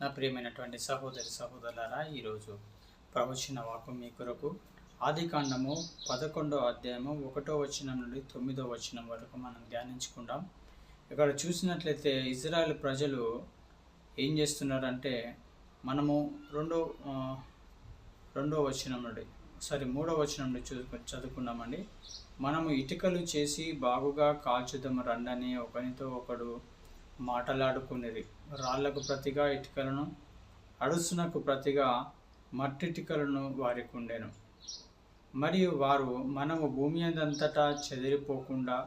నా ప్రియమైనటువంటి సహోదరి సహోదరులారా ఈరోజు ప్రవచన వాకు మీ కొరకు ఆది కాండము పదకొండో అధ్యాయము ఒకటో వచనం నుండి తొమ్మిదో వచనం వరకు మనం ధ్యానించుకుందాం. ఇక్కడ చూసినట్లయితే ఇజ్రాయెల్ ప్రజలు ఏం చేస్తున్నారంటే మనము రెండో రెండో వచనం నుండి సారీ మూడో వచనం నుండి చూ చదువుకున్నామండి మనము ఇటుకలు చేసి బాగుగా కాల్చుదాము రండని ఒకరితో ఒకడు మాటలాడుకునేది. రాళ్ళకు ప్రతిగా ఇటుకలను అడుసునకు ప్రతిగా మట్టిటికలను వారికి ఉండెను మరియు వారు మనము భూమి అంతటా చెదిరిపోకుండా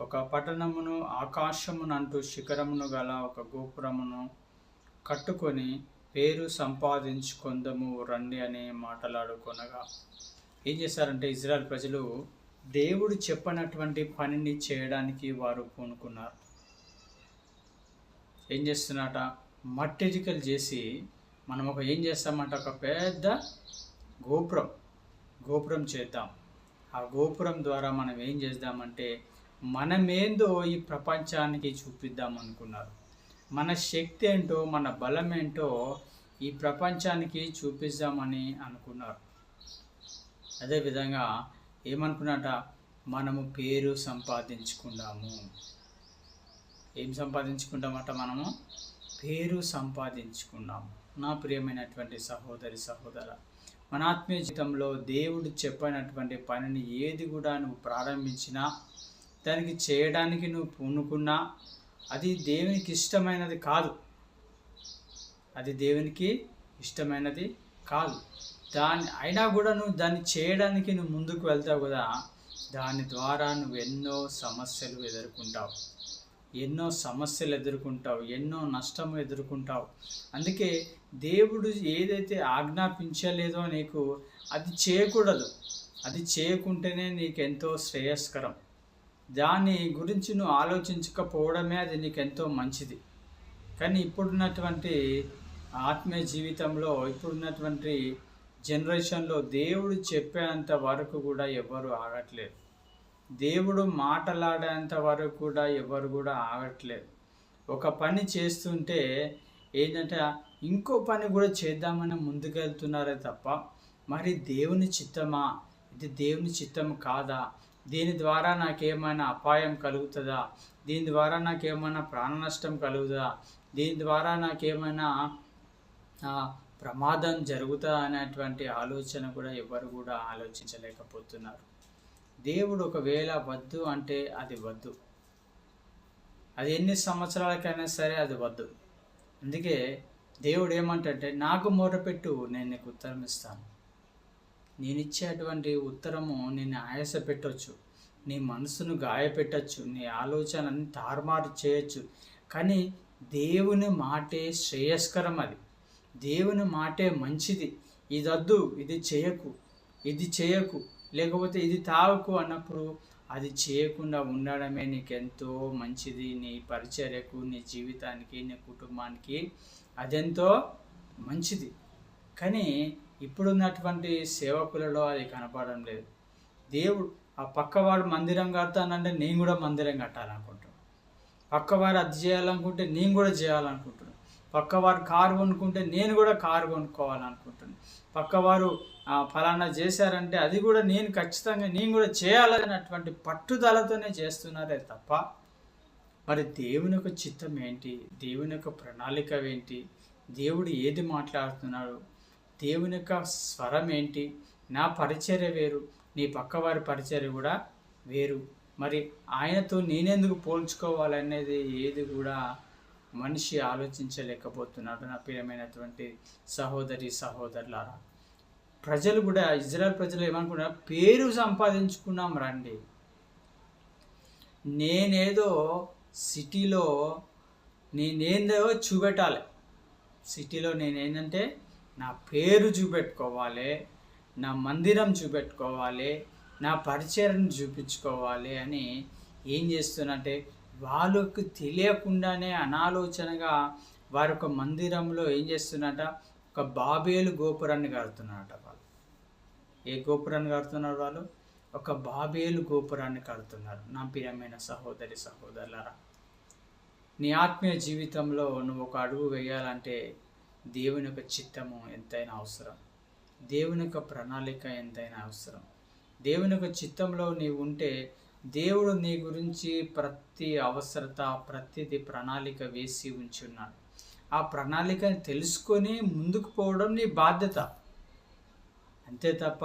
ఒక పట్టణమును ఆకాశమునంటూ శిఖరమును గల ఒక గోపురమును కట్టుకొని పేరు సంపాదించుకొందము రండి అని మాటలాడుకొనగా ఏం చేశారంటే ఇజ్రాయెల్ ప్రజలు దేవుడు చెప్పనటువంటి పనిని చేయడానికి వారు పూనుకున్నారు. ఏం చేస్తున్నట మట్టిటికలు చేసి మనం ఒక ఏం చేస్తామంట? ఒక పెద్ద గోపురం గోపురం చేద్దాం. ఆ గోపురం ద్వారా మనం ఏం చేద్దామంటే మనమేందో ఈ ప్రపంచానికి చూపిద్దాం అనుకున్నారు. మన శక్తి ఏంటో మన బలం ఏంటో ఈ ప్రపంచానికి చూపిద్దామని అనుకున్నారు. అదేవిధంగా ఏమనుకున్నట మనము పేరు సంపాదించుకుందాము ఏం సంపాదించుకుంటామట మనము? పేరు సంపాదించుకున్నాము. నా ప్రియమైనటువంటి సహోదరి సహోదర మన ఆత్మీయ జీవితంలో దేవుడు చెప్పినటువంటి పనిని ఏది కూడా నువ్వు ప్రారంభించినా దానికి చేయడానికి నువ్వు పూనుకున్నా అది దేవునికి ఇష్టమైనది కాదు. అది దేవునికి ఇష్టమైనది కాదు. దాని అయినా కూడా నువ్వు దాన్ని చేయడానికి నువ్వు ముందుకు వెళ్తావు కదా దాని ద్వారా నువ్వు ఎన్నో సమస్యలు ఎదుర్కొంటావు. ఎన్నో సమస్యలు ఎదుర్కొంటావు ఎన్నో నష్టం ఎదుర్కొంటావు. అందుకే దేవుడు ఏదైతే ఆజ్ఞాపించలేదో నీకు అది చేయకూడదు. అది చేయకుంటేనే నీకు ఎంతో శ్రేయస్కరం. దాని గురించి నువ్వు ఆలోచించకపోవడమే అది నీకు ఎంతో మంచిది. కానీ ఇప్పుడున్నటువంటి ఆత్మీయ జీవితంలో ఇప్పుడున్నటువంటి జనరేషన్లో దేవుడు చెప్పేంత వరకు కూడా ఎవరు ఆగట్లేదు. దేవుడు మాటలాడేంత వరకు కూడా ఎవరు కూడా ఆగట్లేదు. ఒక పని చేస్తుంటే ఏంటంటే ఇంకో పని కూడా చేద్దామని ముందుకెళ్తున్నారే తప్ప మరి దేవుని చిత్తమా? ఇది దేవుని చిత్తం కాదా? దీని ద్వారా నాకేమైనా అపాయం కలుగుతుందా? దీని ద్వారా నాకేమైనా ప్రాణ నష్టం కలుగుతుందా? దీని ద్వారా నాకేమైనా ప్రమాదం జరుగుతుందా అనేటువంటి ఆలోచన కూడా ఎవరు కూడా ఆలోచించలేకపోతున్నారు. దేవుడు ఒకవేళ వద్దు అంటే అది వద్దు. అది ఎన్ని సంవత్సరాలకైనా సరే అది వద్దు. అందుకే దేవుడు ఏమంటే నాకు మూటపెట్టు నేను నీకు ఉత్తరం ఇస్తాను. నేను ఇచ్చేటువంటి ఉత్తరము నేను ఆయాస పెట్టవచ్చు నీ మనసును గాయపెట్టచ్చు. నీ ఆలోచనని తారుమారు చేయొచ్చు. కానీ దేవుని మాటే శ్రేయస్కరం అది. దేవుని మాటే మంచిది. ఇది వద్దు ఇది చేయకు. ఇది చేయకు. లేకపోతే ఇది తాగకు అన్నప్పుడు అది చేయకుండా ఉండడమే నీకెంతో మంచిది నీ పరిచర్యకు నీ జీవితానికి నీ కుటుంబానికి అదెంతో మంచిది. కానీ ఇప్పుడున్నటువంటి సేవకులలో అది కనపడడం లేదు. దేవుడు ఆ పక్కవాడు మందిరం కడతానంటే నేను కూడా మందిరం కట్టాలనుకుంటున్నాను పక్కవారు అది చేయాలనుకుంటే నేను కూడా చేయాలనుకుంటున్నాను పక్కవారు కారు కొనుక్కుంటే నేను కూడా కారు కొనుక్కోవాలనుకుంటున్నాను పక్కవారు ఫలానా చేశారంటే అది కూడా నేను ఖచ్చితంగా నేను కూడా చేయాలన్నటువంటి పట్టుదలతోనే చేస్తున్నారే తప్ప మరి దేవుని యొక్క చిత్తం ఏంటి? దేవుని యొక్క ప్రణాళిక ఏంటి? దేవుడు ఏది మాట్లాడుతున్నాడు? దేవుని యొక్క స్వరం ఏంటి? నా పరిచర్య వేరు నీ పక్కవారి పరిచర్య కూడా వేరు. మరి ఆయనతో నేనెందుకు పోల్చుకోవాలనేది ఏది కూడా మనిషి ఆలోచించలేకపోతున్నాడు నా ప్రియమైనటువంటి సహోదరి సహోదరులారా. ప్రజలు కూడా ఇజ్రాయల్ ప్రజలు ఏమనుకున్నారు? పేరు సంపాదించుకున్నాం రండి. నేనేదో సిటీలో నేనేందో చూపెట్టాలి. సిటీలో నేనేంటంటే నా పేరు చూపెట్టుకోవాలి నా మందిరం చూపెట్టుకోవాలి నా పరిచయం చూపించుకోవాలి అని ఏం చేస్తున్నట్టే వాళ్ళకు తెలియకుండానే అనాలోచనగా వారి యొక్క మందిరంలో ఏం చేస్తున్నట? ఒక బాబేలు గోపురాన్ని కడుతున్నారట వాళ్ళు. ఏ గోపురాన్ని కడుతున్నారు వాళ్ళు? ఒక బాబేలు గోపురాన్ని కడుతున్నారు. నా ప్రియమైన సహోదరి సహోదరులరా నీ ఆత్మీయ జీవితంలో నువ్వు ఒక అడుగు వేయాలంటే దేవుని యొక్క చిత్తము ఎంతైనా అవసరం. దేవుని యొక్క ప్రణాళిక ఎంతైనా అవసరం. దేవుని యొక్క చిత్తంలో నీవు ఉంటే దేవుడు నీ గురించి ప్రతి అవసరత ప్రతిది ప్రణాళిక వేసి ఉంచున్నాడు. ఆ ప్రణాళికని తెలుసుకొని ముందుకు పోవడం నీ బాధ్యత. అంతే తప్ప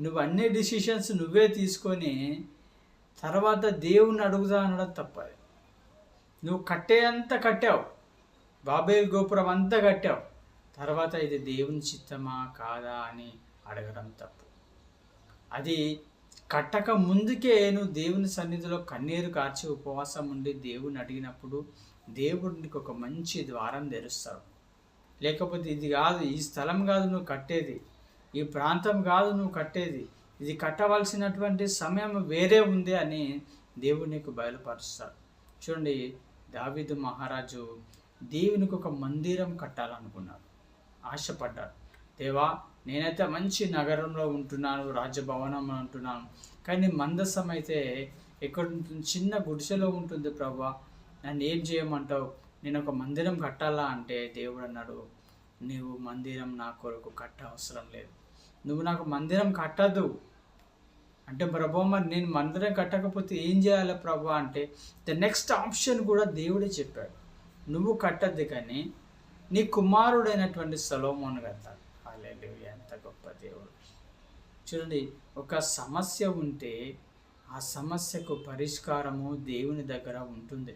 నువ్వు అన్ని డిసిషన్స్ నువ్వే తీసుకొని తర్వాత దేవుణ్ణి అడుగుదా అనడం తప్ప నువ్వు కట్టే అంత కట్టావు. బాబేల్ గోపురం అంతా కట్టావు. తర్వాత ఇది దేవుని చిత్తమా కాదా అని అడగడం తప్పు. అది కట్టక ముందుకే నువ్వు దేవుని సన్నిధిలో కన్నీరు కార్చి ఉపవాసం ఉండి దేవుని అడిగినప్పుడు దేవుడు నీకు ఒక మంచి ద్వారం తెరుస్తాడు లేకపోతే ఇది కాదు ఈ స్థలం కాదు నువ్వు కట్టేది. ఈ ప్రాంతం కాదు నువ్వు కట్టేది. ఇది కట్టవలసినటువంటి సమయం వేరే ఉంది అని దేవుడు నీకు బయలుపరుస్తాడు చూడండి దావిదు మహారాజు దేవునికి ఒక మందిరం కట్టాలనుకున్నాడు. ఆశపడ్డాడు. దేవా నేనైతే మంచి నగరంలో ఉంటున్నాను రాజభవనంలో ఉంటున్నాను కానీ మందసం అయితే ఎక్కడ చిన్న గుడిసెలో ఉంటుంది ప్రభా. నన్ను ఏం చేయమంటావు? నేను ఒక మందిరం కట్టాలా అంటే దేవుడు అన్నాడు నీవు మందిరం నా కొరకు కట్ట అవసరం లేదు. నువ్వు నాకు మందిరం కట్టదు అంటే ప్రభు మరి నేను మందిరం కట్టకపోతే ఏం చేయాలి ప్రభా అంటే ద నెక్స్ట్ ఆప్షన్ కూడా దేవుడే చెప్పాడు. నువ్వు కట్టద్దు కానీ నీ కుమారుడైనటువంటి సలోమోన్ కట్టాలి హాలేలు ఎంత గొప్ప దేవుడు. చూడండి ఒక సమస్య ఉంటే ఆ సమస్యకు పరిష్కారము దేవుని దగ్గర ఉంటుంది.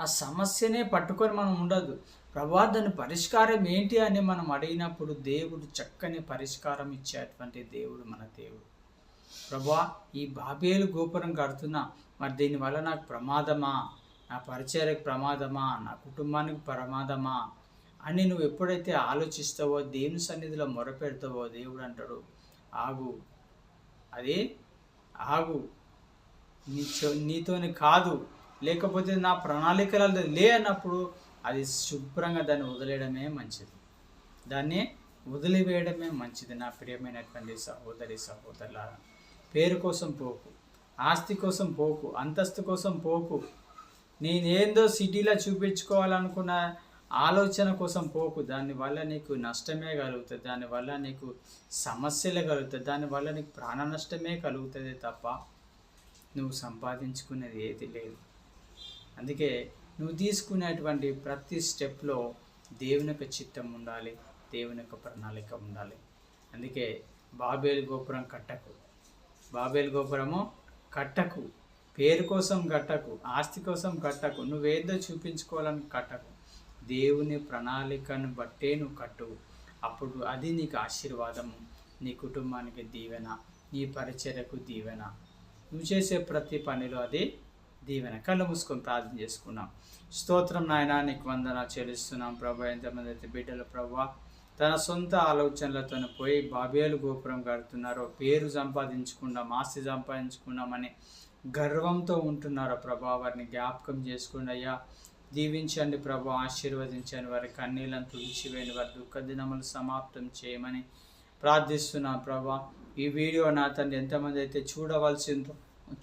ఆ సమస్యనే పట్టుకొని మనం ఉండదు ప్రభా దాని పరిష్కారం ఏంటి అని మనం అడిగినప్పుడు దేవుడు చక్కని పరిష్కారం ఇచ్చేటువంటి దేవుడు మన దేవుడు. ప్రభా ఈ బాబేలు గోపురం కడుతున్నా. మరి దీనివల్ల నాకు ప్రమాదమా? నా పరిచయకు ప్రమాదమా? నా కుటుంబానికి ప్రమాదమా? అని నువ్వు ఎప్పుడైతే ఆలోచిస్తావో దేవుని సన్నిధిలో మొరపెడతావో దేవుడు అంటాడు ఆగు. అది? ఆగు. నీతో నీతోని కాదు. లేకపోతే నా ప్రణాళికలు లే అన్నప్పుడు అది శుభ్రంగా దాన్ని వదిలేయడమే మంచిది. దాన్ని వదిలివేయడమే మంచిది నా ప్రియమైనటువంటి సహోదరి సహోదరులారా. పేరు కోసం పోకు ఆస్తి కోసం పోకు అంతస్తు కోసం పోకు నేనేందో సిటీలో చూపించుకోవాలనుకున్న ఆలోచన కోసం పోకు. దానివల్ల నీకు నష్టమే కలుగుతుంది దానివల్ల నీకు సమస్యలే కలుగుతుంది దానివల్ల నీకు ప్రాణ నష్టమే కలుగుతుంది తప్ప నువ్వు సంపాదించుకునేది ఏది లేదు. అందుకే నువ్వు తీసుకునేటువంటి ప్రతి స్టెప్లో దేవుని యొక్క చిత్తం ఉండాలి దేవుని యొక్క ప్రణాళిక ఉండాలి. అందుకే బాబేలు గోపురం కట్టకు. బాబేలు గోపురము కట్టకు. పేరు కోసం కట్టకు ఆస్తి కోసం కట్టకు నువ్వేదో చూపించుకోవాలని కట్టకు. దేవుని ప్రణాళికను బట్టే నువ్వు కట్టు. అప్పుడు అది నీకు ఆశీర్వాదము నీ కుటుంబానికి దీవెన నీ పరిచర్యకు దీవెన. నువ్వు చేసే ప్రతి పనిలో అది దీవెన. కళ్ళు మూసుకొని ప్రార్థన చేసుకున్నాం. స్తోత్రం నాయన నీకు వందన చెల్లిస్తున్నాం. ప్రభా ఎంతమంది అయితే బిడ్డలు ప్రభా తన సొంత ఆలోచనలతో పోయి బాబేలు గోపురం కడుతున్నారో పేరు సంపాదించుకున్నాం ఆస్తి సంపాదించుకున్నామని గర్వంతో ఉంటున్నారో ప్రభా వారిని జ్ఞాపకం చేసుకోండి అయ్యా. దీవించండి ప్రభా ఆశీర్వదించండి. వారి కన్నీళ్ళను తుడిచివేయండి. వారి దుఃఖ దినములు సమాప్తం చేయమని ప్రార్థిస్తున్నాం ప్రభా. ఈ వీడియో నా తండ్రి ఎంతమంది అయితే చూడవలసిందో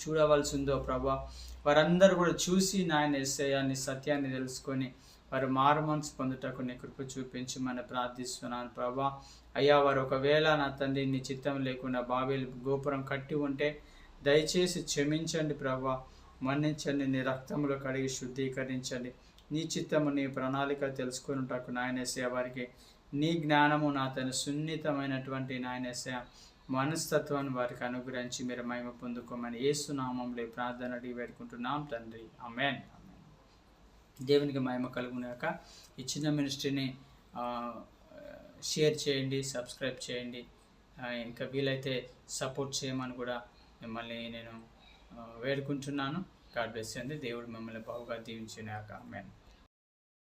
చూడవలసిందో ప్రభా వారందరూ కూడా చూసి నాయన ఎస్ఐయాన్ని సత్యాన్ని తెలుసుకొని వారు మారు పొందుటకు నీ కృప చూపించి మన ప్రార్థిస్తున్నాను ప్రభా. అయ్యా వారు ఒకవేళ నా తండ్రి నీ చిత్తం లేకుండా బాబేలు గోపురం కట్టి ఉంటే దయచేసి క్షమించండి ప్రభా. మన్నించండి నీ రక్తంలో కడిగి శుద్ధీకరించండి. నీ చిత్తము నీ ప్రణాళిక తెలుసుకున్నటకు నాయనేసే వారికి నీ జ్ఞానము నా తన సున్నితమైనటువంటి నాయనేసే మనస్తత్వాన్ని వారికి అనుగ్రహించి మీరు మహిమ పొందుకోమని ఏసునామంలో ప్రార్థన అడిగి వేడుకుంటున్నాం తండ్రి. అమెన్ దేవునికి మహిమ కలుగునాక ఈ చిన్న మినిస్ట్రీని షేర్ చేయండి సబ్స్క్రైబ్ చేయండి. ఇంకా వీలైతే సపోర్ట్ చేయమని కూడా మిమ్మల్ని నేను వేడుకుంటున్నాను. గాడ్ బ్లెస్ అండి. దేవుడు మిమ్మల్ని బాగుగా దీవించినాక ఆమెన్.